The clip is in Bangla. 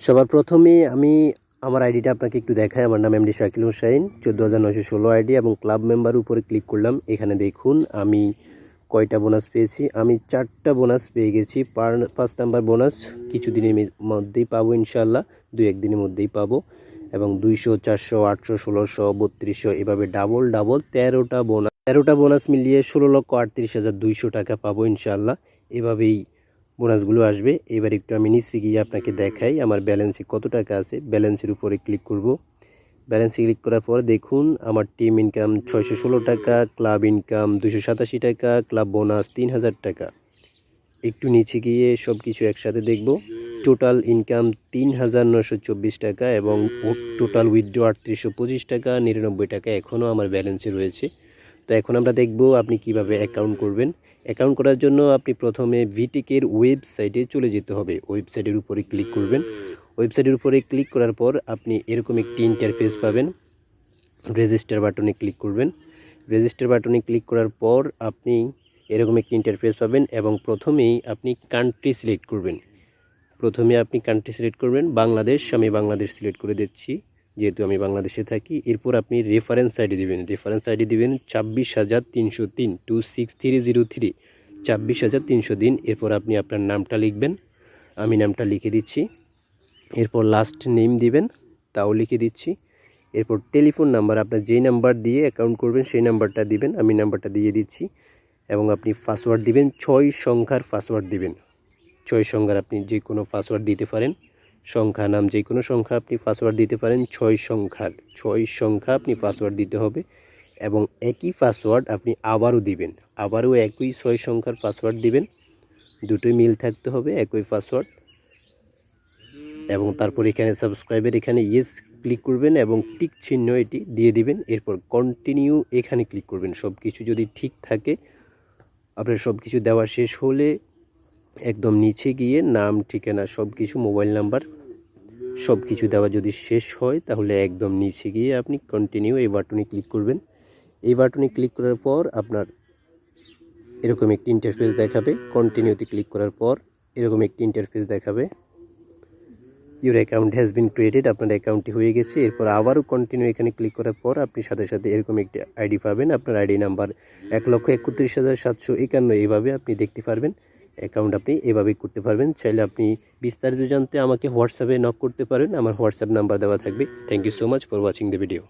সবার প্রথমে আমি আমার আইডিটা আপনাকে একটু দেখাই। আমার নাম এমডি শাকিল হোসাইন চোদ্দ হাজার নশো ষোলো আইডি এবং ক্লাব মেম্বার উপরে ক্লিক করলাম। এখানে দেখুন, আমি কয়টা বোনাস পেয়েছি? আমি চারটা বোনাস পেয়ে গেছি। পার, পাঁচ নাম্বার বোনাস কিছুদিনের মি- মধ্যেই পাবো ইনশাল্লাহ দুই একদিনের মধ্যেই পাবো। এবং দুইশো, চারশো, আটশো, ষোলোশো, বত্রিশশো, এভাবে ডাবল ডাবল তেরোটা বোনাস তেরোটা বোনাস মিলিয়ে ষোলো লক্ষ আটত্রিশ হাজার দুইশো টাকা পাবো ইনশাল্লাহ এভাবেই বোনাসগুলো আসবে। এবার একটু আমি নিচে গিয়ে আপনাকে দেখাই আমার ব্যালেন্সে কত টাকা আছে। ব্যালেন্সের উপরে ক্লিক করব। ব্যালেন্সে ক্লিক করার পর দেখুন, আমার টিম ইনকাম ছয়শো ষোলো টাকা ক্লাব ইনকাম দুশো সাতাশি টাকা ক্লাব বোনাস তিন হাজার টাকা। একটু নিচে গিয়ে সব কিছু একসাথে দেখব। টোটাল ইনকাম তিন হাজার নশো চব্বিশ টাকা এবং টোটাল উইথড্র আটত্রিশশো পঁচিশ টাকা, নিরানব্বই টাকা এখনও আমার ব্যালেন্সে রয়েছে। তো এখন আমরা দেখব আপনি কীভাবে অ্যাকাউন্ট করবেন। অ্যাকাউন্ট করার জন্য আপনি প্রথমে ভিটিকের ওয়েবসাইটে চলে যেতে হবে। ওয়েবসাইটের উপরে ক্লিক করবেন। ওয়েবসাইটের উপরে ক্লিক করার পর আপনি এরকম একটি ইন্টারফেস পাবেন। রেজিস্টার বাটনে ক্লিক করবেন। রেজিস্টার বাটনে ক্লিক করার পর আপনি এরকম একটি ইন্টারফেস পাবেন এবং প্রথমেই আপনি কান্ট্রি সিলেক্ট করবেন। প্রথমে আপনি কান্ট্রি সিলেক্ট করবেন। বাংলাদেশ, আমি বাংলাদেশ সিলেক্ট করে দিচ্ছি। যেহেতু আমি বাংলাদেশে থাকি, এরপর আপনি রেফারেন্স আইডি দিবেন। রেফারেন্স আইডি দিবেন ছাব্বিশ হাজার তিনশো তিন two six three zero three ছাব্বিশ হাজার তিনশো দিন এরপর আপনি আপনার নামটা লিখবেন, আমি নামটা লিখে দিচ্ছি। এরপর লাস্ট নেম দিবেন, তাও লিখে দিচ্ছি। এরপর টেলিফোন নাম্বার আপনার যেই নাম্বার দিয়ে অ্যাকাউন্ট করবেন, সেই নাম্বারটা দিবেন, আমি নাম্বারটা দিয়ে দিচ্ছি। এবং আপনি পাসওয়ার্ড দিবেন, ছয় সংখ্যার পাসওয়ার্ড দিবেন। ছয় সংখ্যার আপনি যে কোনো পাসওয়ার্ড দিতে পারেন। সংখ্যা নাম যে কোনো সংখ্যা আপনি পাসওয়ার্ড দিতে পারেন, ছয় সংখ্যার। ছয় সংখ্যা আপনি পাসওয়ার্ড দিতে হবে এবং একই পাসওয়ার্ড আপনি আবারও দিবেন। আবারও একই ছয় সংখ্যার পাসওয়ার্ড দিবেন। দুটোই মিল থাকতে হবে, একই পাসওয়ার্ড এবং তারপর এখানে সাবস্ক্রাইবের এখানে ইয়েস ক্লিক করবেন এবং টিক চিহ্ন এটি দিয়ে দিবেন। এরপর কন্টিনিউ এখানে ক্লিক করবেন। সব কিছু যদি ঠিক থাকে, আপনার সব কিছু দেওয়া শেষ হলে একদম নিচে গিয়ে নাম, ঠিকানা সব কিছু মোবাইল নাম্বার সব কিছু দেওয়া যদি শেষ হয়, তাহলে একদম নিচে গিয়ে আপনি কন্টিনিউ এই বাটনে ক্লিক করবেন। এই বাটনে ক্লিক করার পর আপনার এরকম একটি ইন্টারফেস দেখাবে। কন্টিনিউতে ক্লিক করার পর এরকম একটি ইন্টারফেস দেখাবে। Your account has been created আপনার অ্যাকাউন্টটি হয়ে গেছে। এরপর আবারও কন্টিনিউ এখানে ক্লিক করার পর আপনি সাথে সাথে এরকম একটি আইডি পাবেন। আপনার আইডি নাম্বার এক লক্ষ একত্রিশ হাজার সাতশো একান্ন, এইভাবে আপনি দেখতে পারবেন। অ্যাকাউন্ট আপনি এভাবেই করতে পারবেন। চাইলে আপনি বিস্তারিত জানতে আমাকে হোয়াটসঅ্যাপে নক করতে পারেন। আমার হোয়াটসঅ্যাপ নাম্বার দেওয়া থাকবে। Thank you so much for watching the video